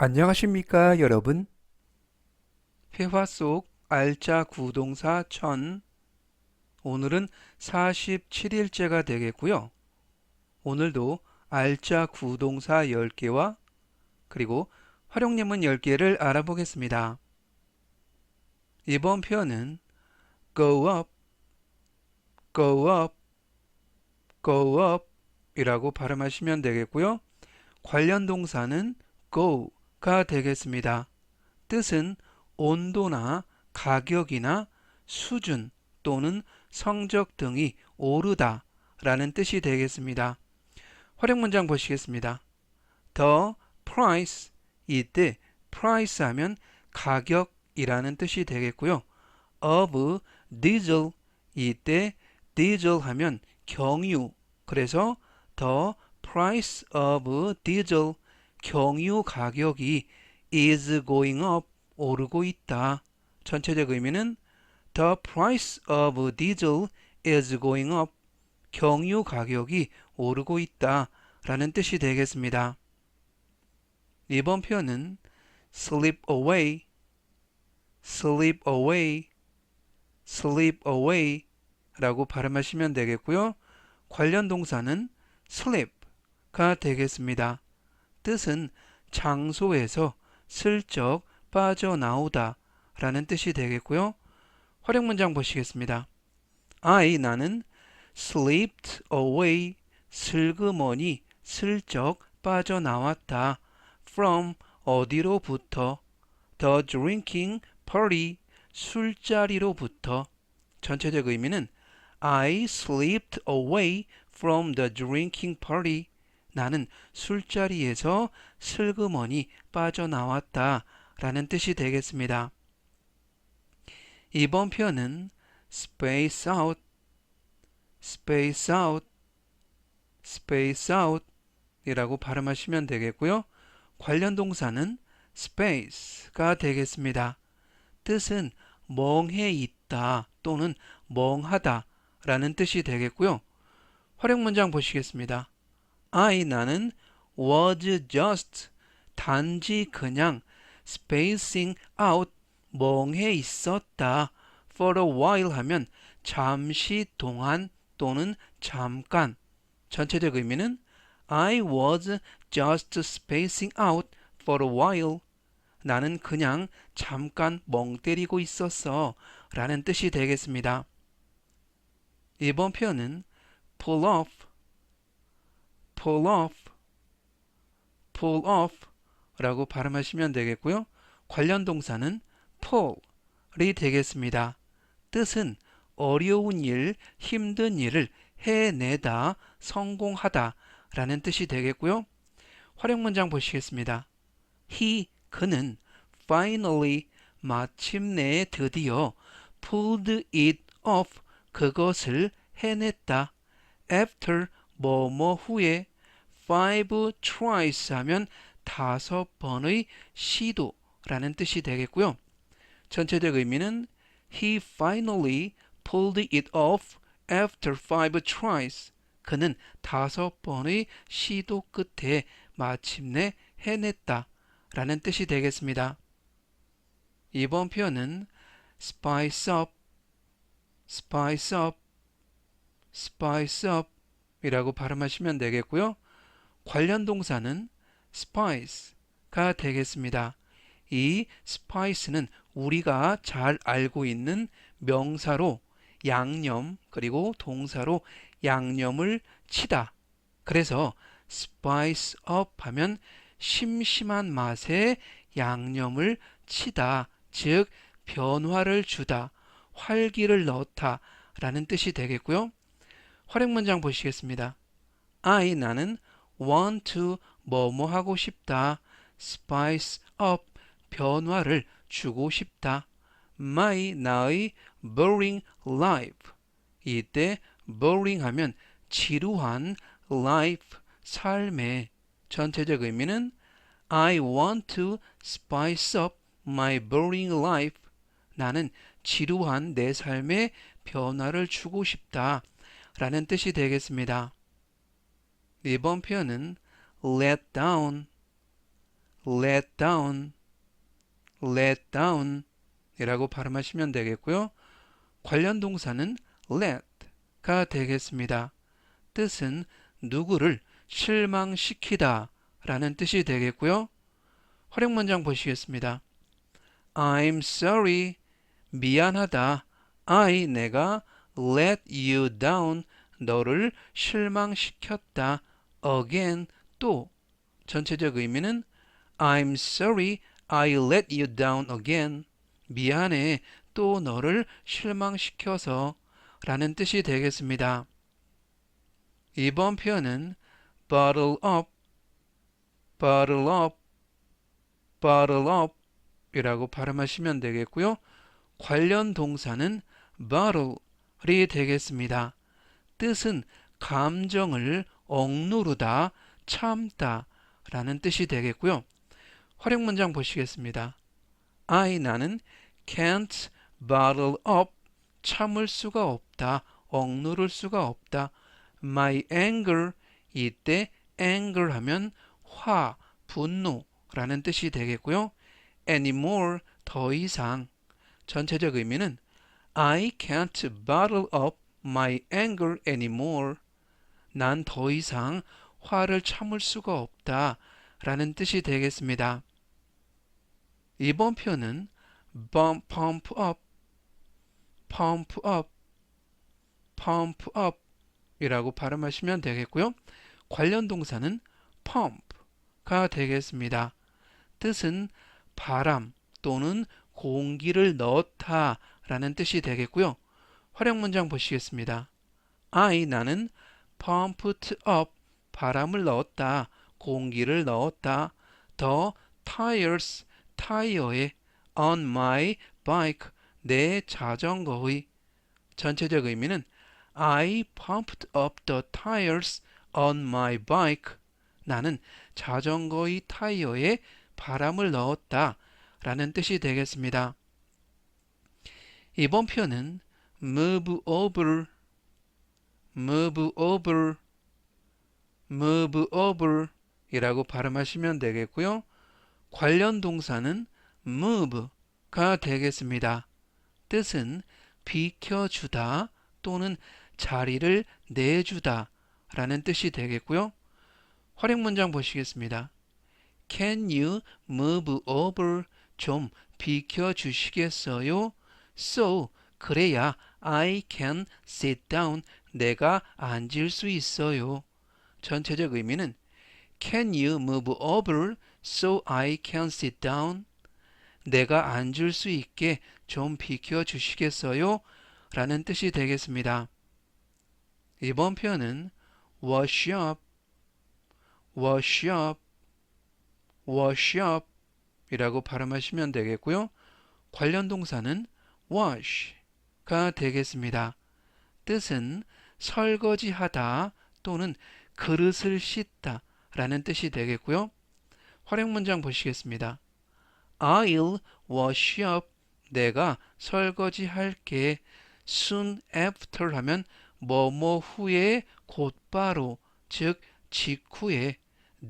안녕하십니까 여러분? 회화 속 알짜 구동사 천. 오늘은 47일째가 되겠고요. 오늘도 알짜 구동사 10개와 그리고 활용예문 10개를 알아보겠습니다. 이번 표현은 go up, go up, go up 이라고 발음하시면 되겠고요. 관련 동사는 go 가 되겠습니다. 뜻은 온도나 가격이나 수준 또는 성적 등이 오르다 라는 뜻이 되겠습니다. 활용 문장 보시겠습니다. The price 이때 price 하면 가격이라는 뜻이 되겠고요. of diesel 이때 diesel 하면 경유 그래서 the price of diesel 경유 가격이 is going up 오르고 있다. 전체적 의미는 the price of diesel is going up 경유 가격이 오르고 있다 라는 뜻이 되겠습니다. 이번 표현은 slip away, slip away, slip away 라고 발음하시면 되겠고요. 관련 동사는 slip가 되겠습니다. 뜻은 장소에서 슬쩍 빠져나오다 라는 뜻이 되겠고요. 활용 문장 보시겠습니다. I 나는 slipped away 슬그머니 슬쩍 빠져나왔다. from 어디로부터 the drinking party 술자리로부터 전체적 의미는 I slipped away from the drinking party 나는 술자리에서 슬그머니 빠져나왔다 라는 뜻이 되겠습니다. 이번 표현은 space out, space out, space out 이라고 발음하시면 되겠고요. 관련 동사는 space가 되겠습니다. 뜻은 멍해 있다 또는 멍하다 라는 뜻이 되겠고요. 활용 문장 보시겠습니다. I 나는 was just 단지 그냥 spacing out 멍해 있었다. for a while 하면 잠시 동안 또는 잠깐. 전체적 의미는 I was just spacing out for a while. 나는 그냥 잠깐 멍 때리고 있었어. 라는 뜻이 되겠습니다. 이번 표현은 pull off, pull off, pull off 라고 발음하시면 되겠고요. 관련 동사는 pull이 되겠습니다. 뜻은 어려운 일, 힘든 일을 해내다, 성공하다 라는 뜻이 되겠고요. 활용 문장 보시겠습니다. He, 그는 finally, 마침내 드디어 pulled it off, 그것을 해냈다. after, 뭐뭐 후에 five tries 하면 다섯 번의 시도라는 뜻이 되겠고요. 전체적 의미는 He finally pulled it off after five tries. 그는 다섯 번의 시도 끝에 마침내 해냈다 라는 뜻이 되겠습니다. 이번 표현은 spice up, spice up, spice up 이라고 발음하시면 되겠고요. 관련 동사는 spice가 되겠습니다. 이 spice는 우리가 잘 알고 있는 명사로 양념 그리고 동사로 양념을 치다. 그래서 spice up 하면 심심한 맛에 양념을 치다. 즉 변화를 주다. 활기를 넣다 라는 뜻이 되겠고요. 활용 문장 보시겠습니다. I 나는 want to 뭐뭐 하고 싶다. spice up 변화를 주고 싶다. my 나의 boring life 이때 boring 하면 지루한 life 삶의 전체적 의미는 I want to spice up my boring life 나는 지루한 내 삶에 변화를 주고 싶다 라는 뜻이 되겠습니다. 이번 표현은 let down, let down, let down 이라고 발음하시면 되겠고요. 관련 동사는 let가 되겠습니다. 뜻은 누구를 실망시키다 라는 뜻이 되겠고요. 활용 문장 보시겠습니다. I'm sorry. 미안하다. I 내가 let you down 너를 실망시켰다. again 또 전체적 의미는 I'm sorry I let you down again. 미안해 또 너를 실망시켜서 라는 뜻이 되겠습니다. 이번 표현은 bottle up, bottle up, bottle up 이라고 발음하시면 되겠고요. 관련 동사는 bottle 이 되겠습니다. 뜻은 감정을 억누르다, 참다 라는 뜻이 되겠고요. 활용 문장 보시겠습니다. I 나는 can't bottle up 참을 수가 없다, 억누를 수가 없다. My anger 이때 anger 하면 화, 분노라는 뜻이 되겠고요. anymore 더 이상 전체적 의미는 I can't bottle up my anger anymore. 난 더 이상 화를 참을 수가 없다 라는 뜻이 되겠습니다. 이번 표현은 pump up, pump up, pump up 이라고 발음하시면 되겠고요. 관련 동사는 pump가 되겠습니다. 뜻은 바람 또는 공기를 넣다 라는 뜻이 되겠고요. 활용 문장 보시겠습니다. I 나는 pumped up 바람을 넣었다. 공기를 넣었다. The tires 타이어에 on my bike 내 자전거의 전체적 의미는 I pumped up the tires on my bike 나는 자전거의 타이어에 바람을 넣었다 라는 뜻이 되겠습니다. 이번 표현은 move over, move over, move over 이라고 발음하시면 되겠고요. 관련 동사는 move가 되겠습니다. 뜻은 비켜주다 또는 자리를 내주다 라는 뜻이 되겠고요. 활용 문장 보시겠습니다. Can you move over? 좀 비켜주시겠어요? So, 그래야 I can sit down. 내가 앉을 수 있어요. 전체적 의미는 Can you move over so I can sit down? 내가 앉을 수 있게 좀 비켜 주시겠어요? 라는 뜻이 되겠습니다. 이번 표현은 wash up, wash up, wash up 이라고 발음하시면 되겠고요. 관련 동사는 wash가 되겠습니다. 뜻은 설거지하다 또는 그릇을 씻다 라는 뜻이 되겠고요. 활용 문장 보시겠습니다. I'll wash up. 내가 설거지할게. soon after 하면 뭐뭐 후에 곧바로 즉 직후에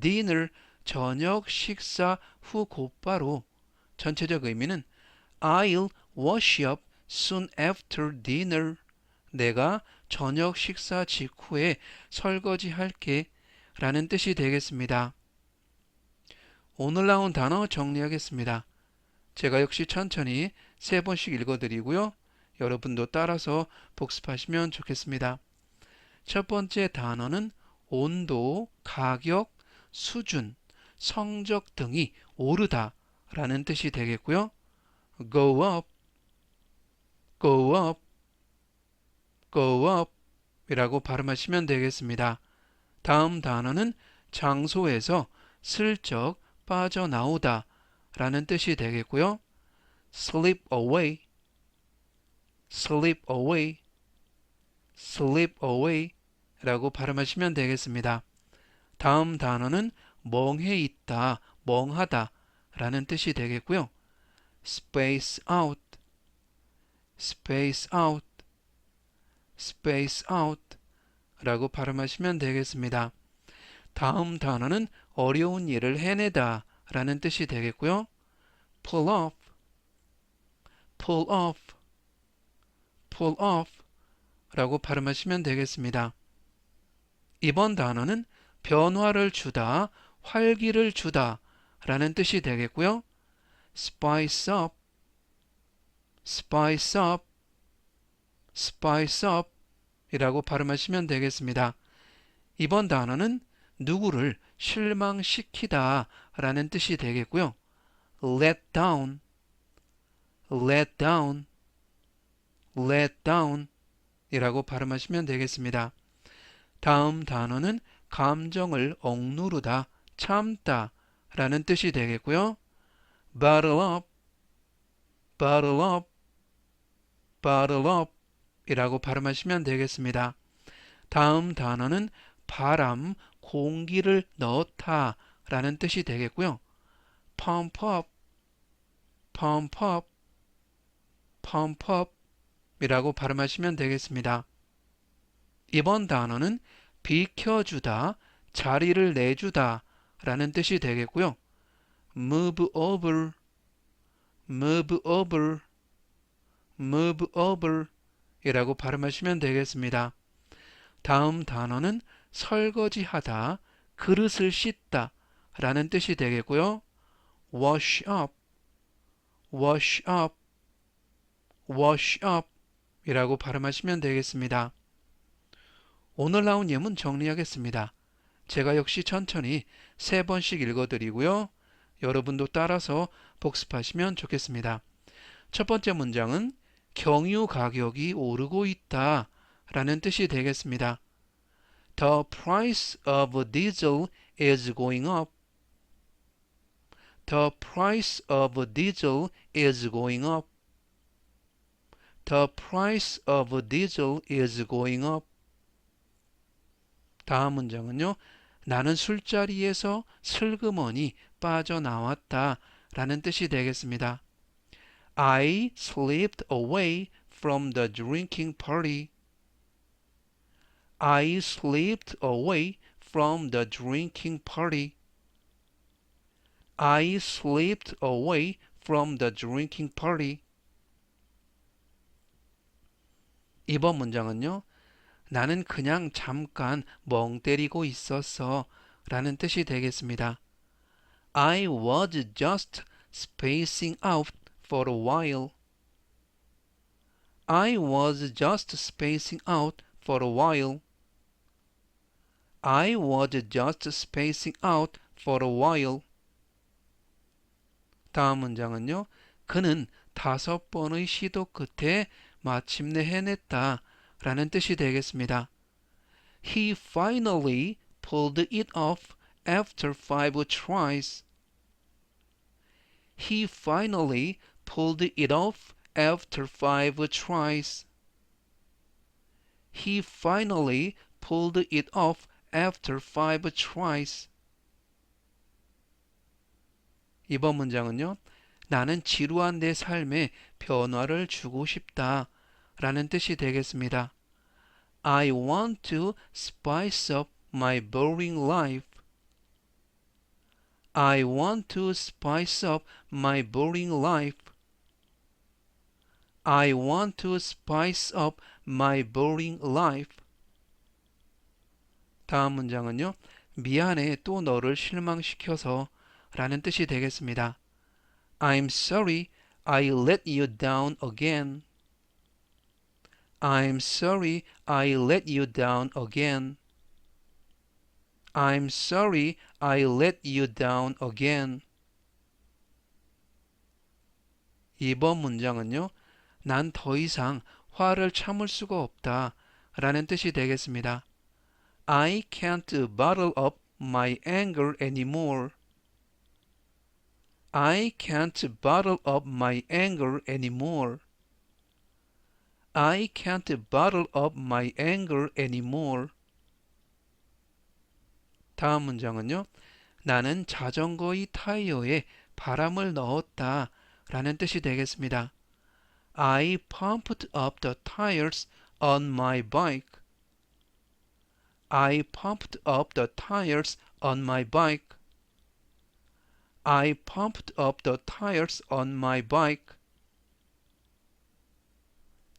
dinner 저녁 식사 후 곧바로 전체적 의미는 I'll wash up soon after dinner. 내가 저녁 식사 직후에 설거지 할게 라는 뜻이 되겠습니다. 오늘 나온 단어 정리하겠습니다. 제가 역시 천천히 세 번씩 읽어드리고요. 여러분도 따라서 복습하시면 좋겠습니다. 첫 번째 단어는 온도, 가격, 수준, 성적 등이 오르다 라는 뜻이 되겠고요. go up, go up, go up 이라고 발음하시면 되겠습니다. 다음 단어는 장소에서 슬쩍 빠져나오다 라는 뜻이 되겠고요. slip away, slip away, slip away 라고 발음하시면 되겠습니다. 다음 단어는 멍해 있다, 멍하다 라는 뜻이 되겠고요. space out, space out, space out 라고 발음하시면 되겠습니다. 다음 단어는 어려운 일을 해내다 라는 뜻이 되겠고요. pull off, pull off, pull off 라고 발음하시면 되겠습니다. 이번 단어는 변화를 주다, 활기를 주다 라는 뜻이 되겠고요. spice up, spice up, spice up 이라고 발음하시면 되겠습니다. 이번 단어는 누구를 실망시키다 라는 뜻이 되겠고요. let down, let down, let down 이라고 발음하시면 되겠습니다. 다음 단어는 감정을 억누르다, 참다 라는 뜻이 되겠고요. bottle up, bottle up, bottle up 이라고 발음하시면 되겠습니다. 다음 단어는 바람, 공기를 넣다 라는 뜻이 되겠고요. pump up, pump up, pump up 이라고 발음하시면 되겠습니다. 이번 단어는 비켜주다, 자리를 내주다 라는 뜻이 되겠고요. move over, move over, move over 이라고 발음하시면 되겠습니다. 다음 단어는 설거지하다, 그릇을 씻다 라는 뜻이 되겠고요. wash up, wash up, wash up 이라고 발음하시면 되겠습니다. 오늘 나온 예문 정리하겠습니다. 제가 역시 천천히 세 번씩 읽어드리고요. 여러분도 따라서 복습하시면 좋겠습니다. 첫 번째 문장은 경유 가격이 오르고 있다 라는 뜻이 되겠습니다. The price of diesel is going up. The price of diesel is going up. The price of diesel is going up. 다음 문장은요. 나는 술자리에서 슬그머니 빠져나왔다 라는 뜻이 되겠습니다. I slipped away from the drinking party. I slipped away from the drinking party. I slipped away from the drinking party. 이번 문장은요. 나는 그냥 잠깐 멍 때리고 있었어 라는 뜻이 되겠습니다. I was just spacing out for a while. I was just spacing out for a while. I was just spacing out for a while. 다음 문장은요. 그는 다섯 번의 시도 끝에 마침내 해냈다 라는 뜻이 되겠습니다. He finally pulled it off after five tries. He finally pulled it off after five tries. He finally pulled it off after five tries. 이번 문장은요. 나는 지루한 내 삶에 변화를 주고 싶다 라는 뜻이 되겠습니다. I want to spice up my boring life. I want to spice up my boring life. I want to spice up my boring life. 다음 문장은요. 미안해 또 너를 실망시켜서 라는 뜻이 되겠습니다. I'm sorry I let you down again. I'm sorry I let you down again. I'm sorry I let you down again. 이번 문장은요. 난 더 이상 화를 참을 수가 없다 라는 뜻이 되겠습니다. I can't bottle up my anger anymore. I can't bottle up my anger anymore. I can't bottle up my anger anymore. 다음 문장은요. 나는 자전거의 타이어에 바람을 넣었다 라는 뜻이 되겠습니다. I pumped up the tires on my bike. I pumped up the tires on my bike. I pumped up the tires on my bike.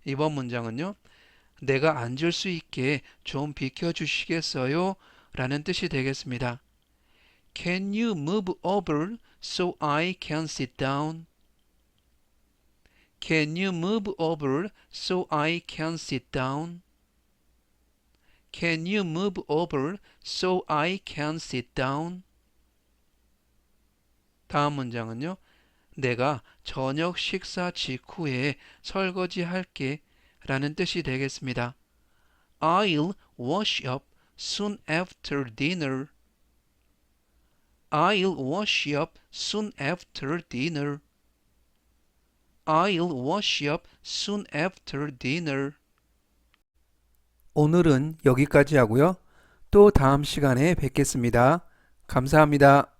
이번 문장은요. 내가 앉을 수 있게 좀 비켜 주시겠어요? 라는 뜻이 되겠습니다. Can you move over so I can sit down? Can you move over so I can sit down? Can you move over so I can sit down? 다음 문장은요. 내가 저녁 식사 직후에 설거지 할게 라는 뜻이 되겠습니다. I'll wash up soon after dinner. I'll wash up soon after dinner. I'll wash up soon after dinner. 오늘은 여기까지 하고요. 또 다음 시간에 뵙겠습니다. 감사합니다.